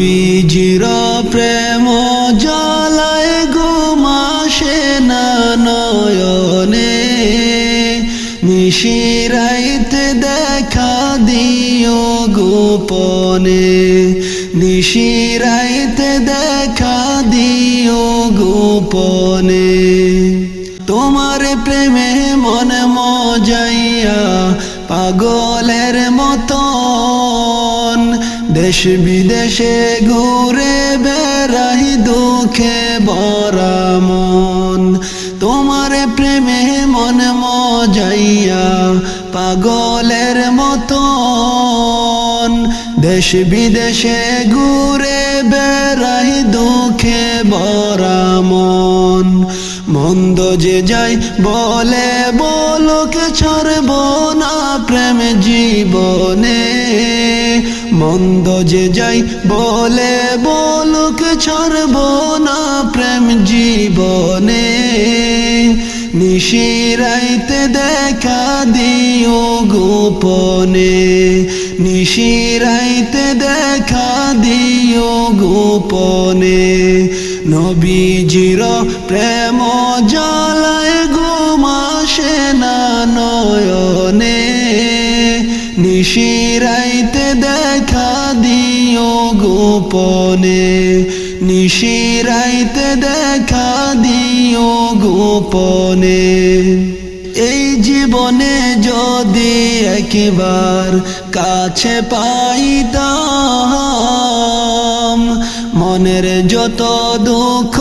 নবীজির প্রেম জ্বালায় ঘুমাসে না নয়নে নিশিরাইতে দেখা দিও গোপনে। নিশিরাইতে দেখা দিও গোপনে। দেশ বিদেশে ঘুরে বেড়াই দুঃখে বরা মন। তোমার প্রেমে মন মজাইয়া পাগলের মতন। দেশ বিদেশে ঘুরে বেড়াই দুঃখে বরা মন। মন্দ যে যাই বলে বলক, ছাড়ব না প্রেম জীবনে। মন্দ যে যাই বলে বলুক ছাড়ব না প্রেম জীবনে। নিশিরাইতে দেখা দিও গোপনে। নিশিরাইতে দেখা দিও গোপনে। নবীজির প্রেম জ্বালায় ঘুমাসে না নিশিরাইতে দেখা দিও গোপনে। এই জীবনে যদি একবার কাছে পাইতাম, মনের যত দুঃখ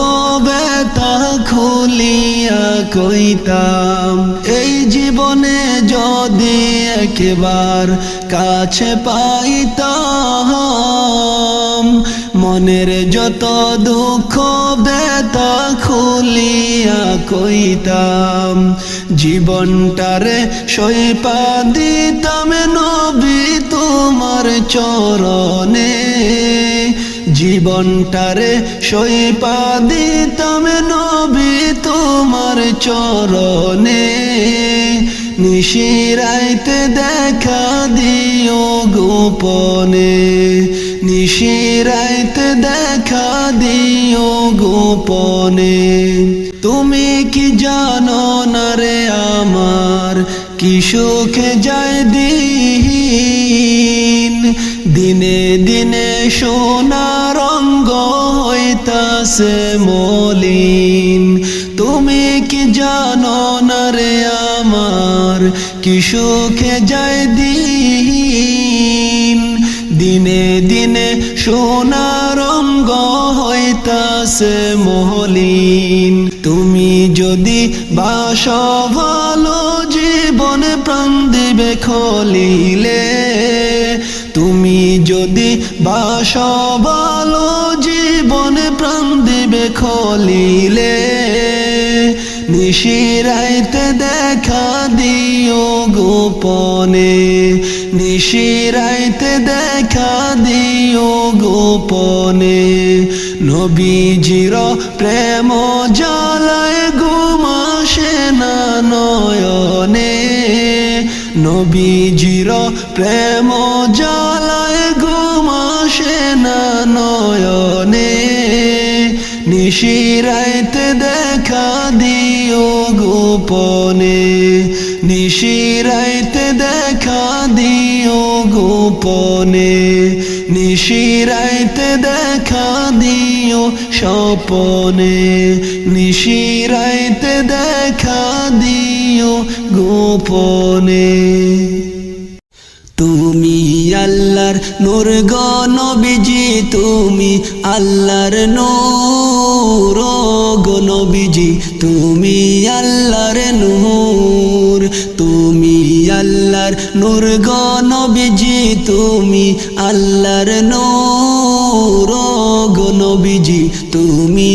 ব্যথা খুলিয়া কইতাম, এই জীবনে যদি একবার কাছে পাইতাম মনের যত দুঃখ ব্যথা খুলিয়া কইতাম, জীবনটারে সইপা দিতাম নবী তোমার চরণে। জীবনটারে সইপা দিতাম নবী তোমার চরণে। নিশিরাইতে দেখা দিও গোপনে। নিশিরাইতে দেখা দিও গোপনে। তুমি কি জানো না রে আমার? কি সুখে যায় দিন? দিনে দিনে সোনা রঙ্গ হইতাছে মলিন। তুমি কি জানো না রে আমার? কি সুখে যায় দিন? দিনে দিনে সোনা রঙ্গ হইতাছে মহলিন। তুমি যদি বাস ভালো জীবনে প্রাণ দিবে খলিলে। তুমি যদি বাস ভালো জীবনে প্রাণ দিবে খলিলে। নিশিরাইতে দেখা দিও গোপনে। নিশিরাইতে দেখা দিও গোপনে। নবীজির প্রেম জ্বালায় ঘুমাসে না নয়নে। নবীজির প্রেম জ্বালায় ঘুমাসে না নয়নে। নিশিরাইতে নিশিরাইতে দেখা দিও স্বপনে নিশিরাইতে দেখা দিও গোপনে। তুমি আল্লাহর নূর গো নবীজি, তুমি আল্লাহর নূর ও গো নবীজি, তুমি আল্লাহর নূর, তুমি আল্লাহর নূর গো নবীজি, তুমি আল্লাহর নূর। নবীজি তুমি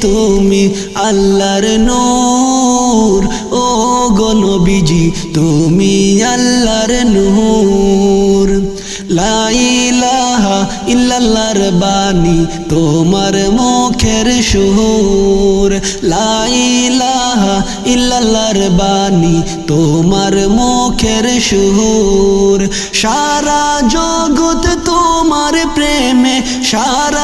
তুমি আল্লাহর নূর। ও গো নবীজি, তুমি আল্লাহর নূর। লা ইলাহা ইল্লাল্লাহর বাণী তোমার মুখের সুর। লা ইলাহা ইল্লাল্লাহর বাণী তোমার মুখের সুর। সারা জগৎ তোমার প্রেমে, সারা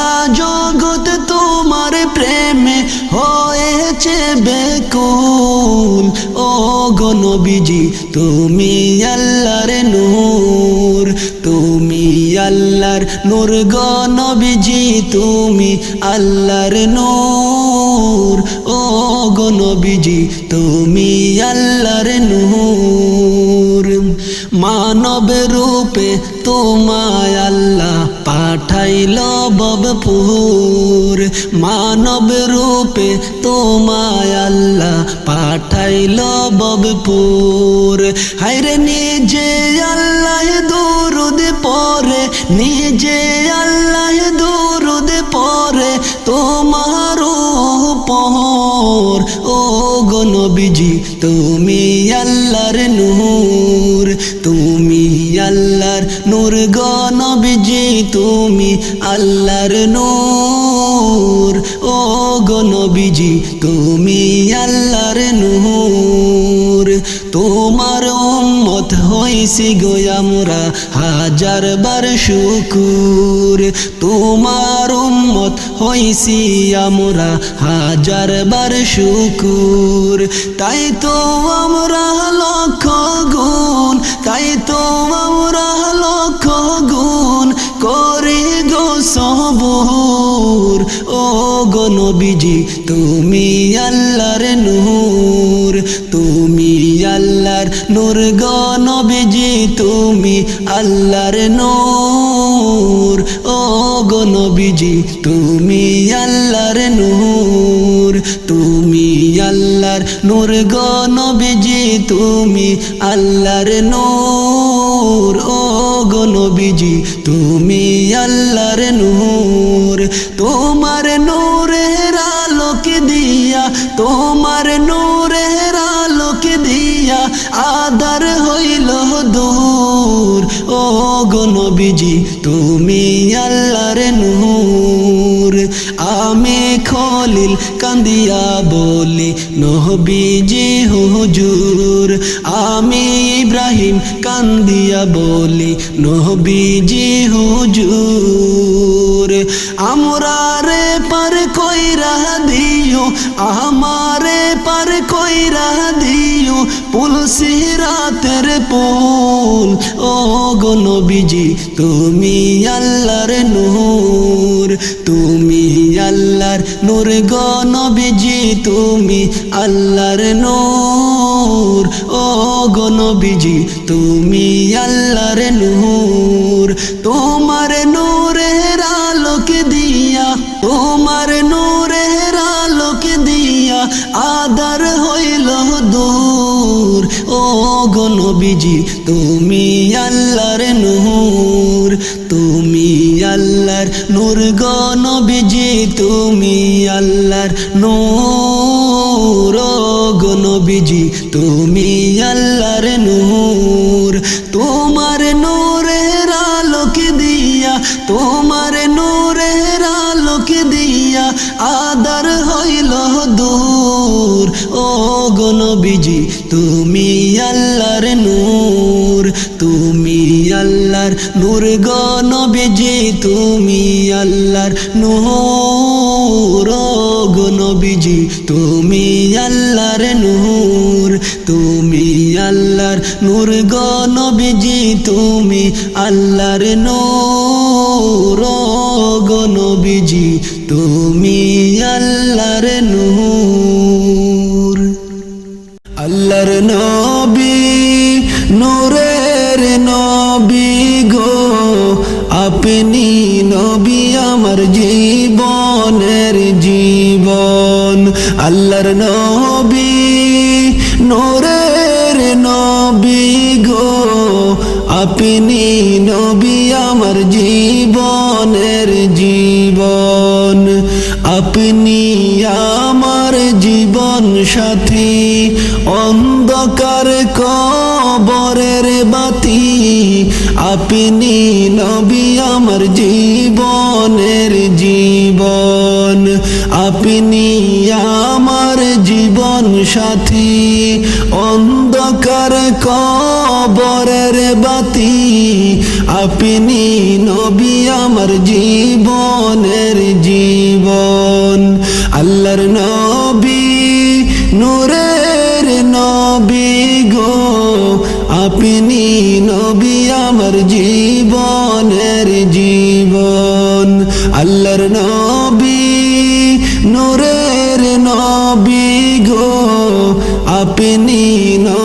বেকুল। ও গো নবীজি, তুমি আল্লাহর নূর। তুমি আল্লাহর নূর গো নবীজি, তুমি আল্লাহর নূর। ও গো নবীজি, তুমি আল্লাহর নূর। মানব রূপে তোমায় আল্লাহ পাঠাইল ববপুর। মানব রূপে তোমায় আল্লাহ পাঠাইল ববপুর। হাইরে নিজে আল্লাহ দুরুদ পরে, নিজে আল্লাহ দুরুদ পরে তোমার উপর। ও গো নবীজি, তুমি আল্লাহর নূর, তুমি আল্লাহর নূর গো নবীজি। তুমি আল্লাহর নূর। ও গো নবীজি, তুমি আল্লাহর নূর। তোমার উম্মত হইছি গো আমরা হাজার বার শুকুর। তোমার উম্মত হইছি আমরা হাজার বার শুকুর। তাই তো আমরা লক্ষ গুণ, তাই তো নবীজি, তুমি আল্লাহর নূর, তুমি আল্লাহর নূর গো নবীজি, তুমি আল্লাহর নূর। ও গো নবীজি, তুমি আল্লাহর নূর, তুমি আল্লাহর নূর গো নবীজি, তুমি আল্লাহর নূর। ও গো নবীজি, তুমি আল্লাহর নূর। তোমার তোমার নূরের আলোকে দিয়া আদার হইল দূর। ও গো নবীজি, তুমি আল্লাহর নূর। আমি খলিল কান্দিয়া বলি নহবিজি হুজুর। আমি ইব্রাহিম কান্দিয়া বলি নহবিজি হুজুর। আমরা কইরা দিও পুল সিরাতের পুল। ও গো নবীজি, তুমি আল্লাহর নূর। তুমি আল্লাহর নূর গো তুমি আল্লাহর নূর। ও গো তুমি আল্লাহর নূর। তোমার নবীজি তুমি আল্লাহর নূর, তুমি আল্লাহর নূর গো তুমি আল্লাহর নূর গো তুমি আল্লাহর নূর। তোমার নূরের আলোকে দিয়া, তোমার নূরের আলোকে দিয়া আদার হইল দূর। ও গো তুমি নূর গনবে তুমি আল্লাহর নূর। গনবিজি তুমি আল্লাহর নূর। তুমি আল্লাহর নূর গনবিজি তুমি আল্লাহর নূর। গনবিজি তুমি আল্লাহর নূর। আল্লাহর নূর। আল্লাহর নবী, নূরের নবী গো। আপনি নবী আমার জীবনের জীবন। আপনি আমার জীবন সাথী, অন্ধকার কবরের বাতি। আপনি নবী আমার জীবনের জীবন। আপনি সাথী অন্ধকার কবরের বাতি। আপনি নবী আমার জীবনের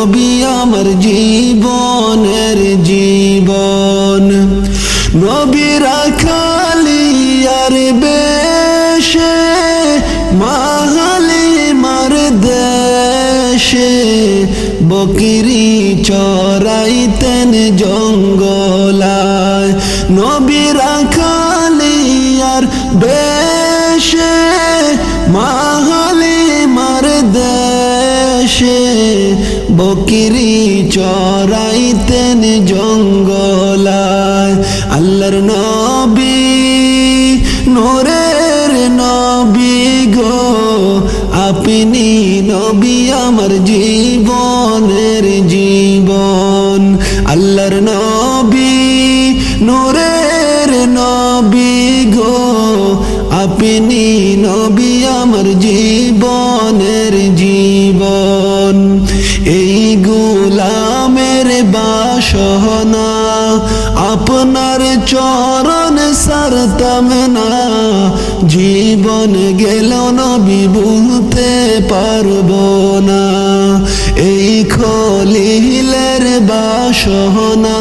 নবী আমার জীবনের জীবন। নবীরা খালি আর বেশে, মাহালি মার দেশে। বকিরি চরাইতেন জঙ্গলায়। নবীরা খালি আর বেশে বকরি চরাইতেন জঙ্গলায়। আল্লাহর নবী, নোরের নবী গো। আপনি নবী আমার জীবনের জীবন। আল্লাহর নবী, নোরের নবী গো। আপনি নবী আমার জীবনের বাসনা আপনার চরণ সারতাম না। জীবন গেল নবী বলতে পারব না। এই খলিলের বাসনা,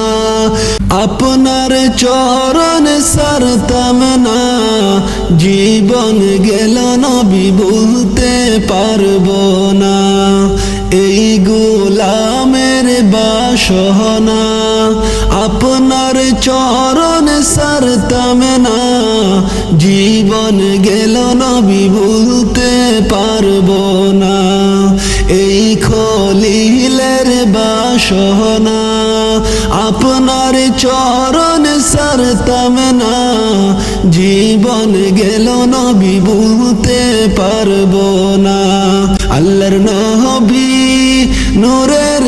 আপনার চরণ সারতাম না। জীবন গেল নবী বলতে পারব না। এই গোলামের বাসনা আপনার চরণ সারতাম না। জীবন গেল নবী বলতে পারব না। এই খলিলের বাসনা আপনার চরণ সারতাম না। জীবন গেল নবী বলতে পারব না। আল্লাহর নবী নূরের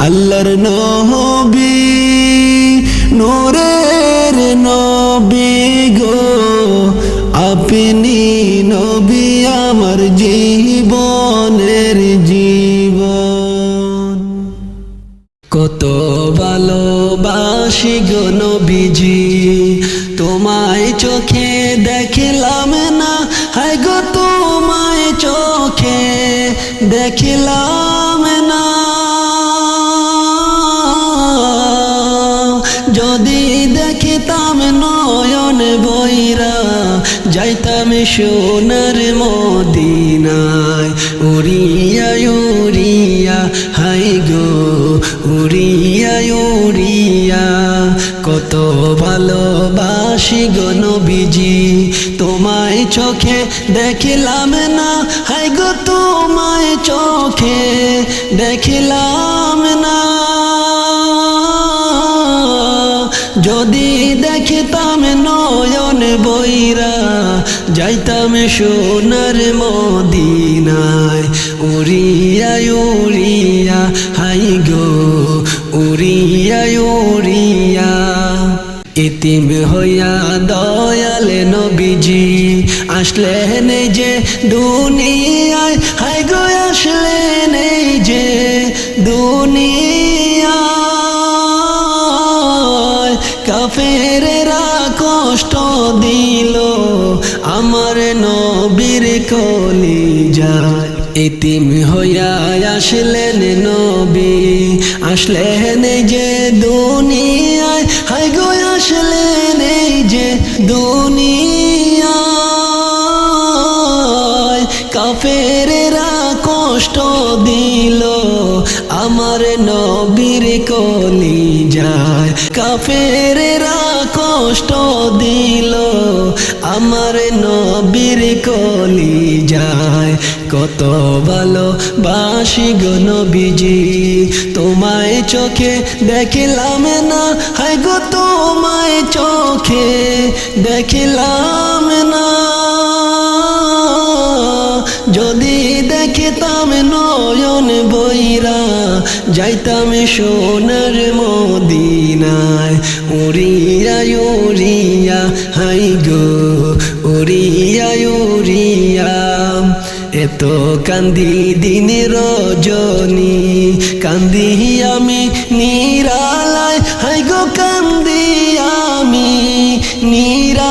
আল্লাহর নবী, নূরের নবী গো। আপনি নবী আমার জীবনের জীবন। কত ভালোবাসি গো নবীজি, তোমায় চোখে দেখিলাম না। হায় গো, তোমায় চোখে দেখিলাম সোনার মদিনায়, উড়িয়া উড়িয়া, হাই গো, উড়িয়া উড়িয়া। কত ভালোবাসি গো নবীজি, তোমায় চোখে দেখিলাম না। হাই গো, তোমায় চোখে দেখিলাম না। যদি দেখিতাম যাইতাম সোনার মদিনায়, উড়িয়া উড়িয়া, হাই গো, উড়িয়া উড়িয়া। ইতিম হইয়া দয়ালে নবীজি, আসলেন যে দুনিয়ায়, হাই গো কলি যায়। ইতিম হইয়া আসলেন নবী। আসলেন যে দুনিয়ায়। হাই গো, আসলেন এই যে দুনিয়ায়। কাফেরেরা কষ্ট দিল, আমার নবীর কলি যায় কাফেরেরা কষ্ট দিল আমার নবীর কলি যায়। কত ভালো বাসি গো নবীজি। তোমায় চোখে দেখিলাম না হাই গো তোমায় চোখে দেখিলাম না। যদি দেখিতাম নয়ন বইরা, যাইতাম সোনার মদিনায়, উড়িয়া উড়িয়া হাই গো এত কান্দি দিন রজনী, কান্দি আমি নিরালায়। হাই গো কান্দি আমি নিরালায়।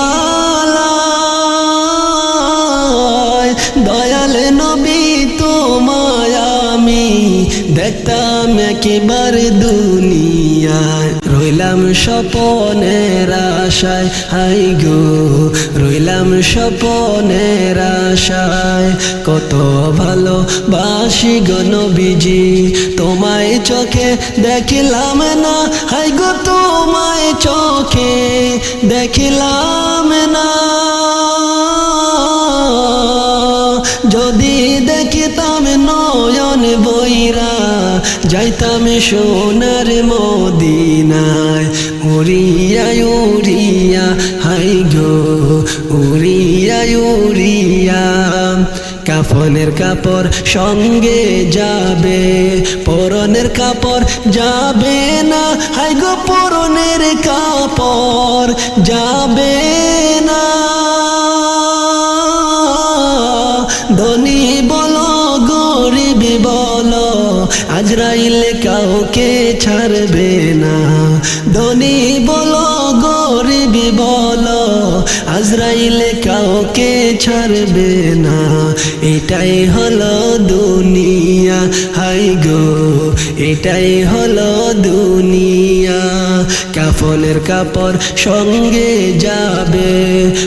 দয়াল নবী তোমায় আমি দেখতাম একেবার রইলাম স্বপনের আশায়, হাই গো, রইলাম স্বপনের আশায়। কত ভালো বাসি গো নবীজি, তোমায় চোখে দেখিলাম না। হাই গো, তোমায় চোখে দেখিলাম না। যাইতাম সোনার মদিনায়, উড়িয়া উড়িয়া, হাই গো, উড়িয়া উড়িয়া। কাফনের কাপড় সঙ্গে যাবে, পরনের কাপড় যাবে না, হাই গো, পরনের কাপড় যাবে না। কাউকে ছাড়বে না। ধনী বলো, গরিব বলো, আজরাইল কাউকে ছাড়বে না। এটাই হলো দুনিয়া, হাই গো, এটাই হলো দুনিয়া। কাফনের কাপড় সঙ্গে যাবে,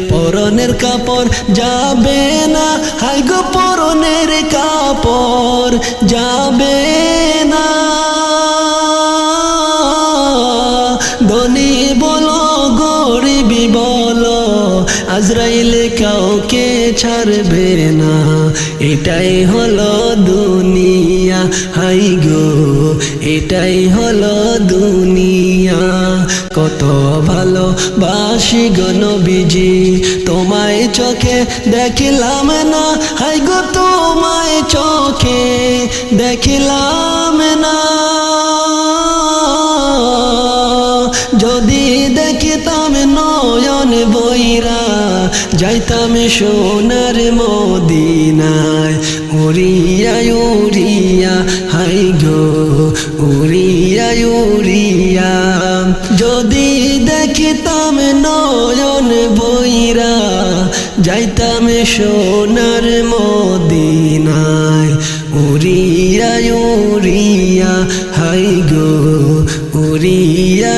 পরনের কাপড় যাবে না। হাই গো, পরনের কাপড় যাবে না। ছাড়বে না। এটাই হলো দুনিয়া, হাই গো, এটাই হলো দুনিয়া। কত ভালো বাসি গো নবীজি, তোমায় চোখে দেখিলাম না। হাই গো, তোমায় চোখে দেখিলাম না। যাইতাম সোনার মদিনায়। উড়িয়া উড়িয়া, হাই গো, উড়িয়া উড়িয়া। যদি দেখিতাম নয়ন বইরা, যাইতাম সোনার মদিনায়। উড়িয়া উড়িয়া, হাই গো, উড়িয়া